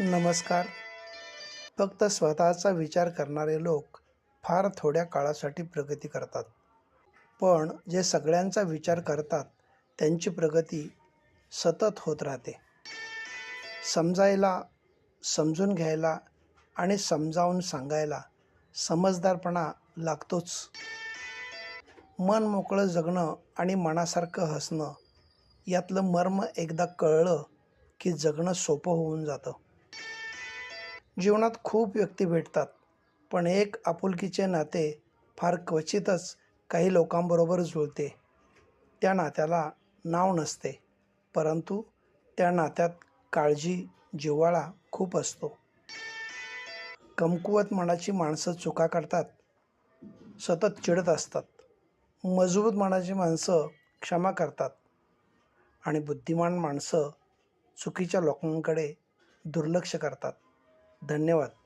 नमस्कार. फक्त स्वतःचा विचार करणारे लोक फार थोड्या काळासाठी प्रगती करतात. पण जे सगळ्यांचा विचार करतात त्यांची प्रगती सतत होत राहते. समजायला समजून घ्यायला आणि समजावून सांगायला समजदारपणा लागतोच. मन मोकळं जगणं आणि मनासारखं हसणं यातलं मर्म एकदा कळलं की जगणं सोपं होऊन जातं. जीवनात खूप व्यक्ती भेटतात. पण एक आपुलकीचे नाते फार क्वचितच काही लोकांबरोबर जुळते. त्या नात्याला नाव नसते परंतु त्या नात्यात काळजी जिव्हाळा खूप असतो. कमकुवत मनाची माणसं चुका करतात सतत चिडत असतात. मजबूत मनाची माणसं क्षमा करतात. आणि बुद्धिमान माणसं चुकीच्या लोकांकडे दुर्लक्ष करतात. धन्यवाद.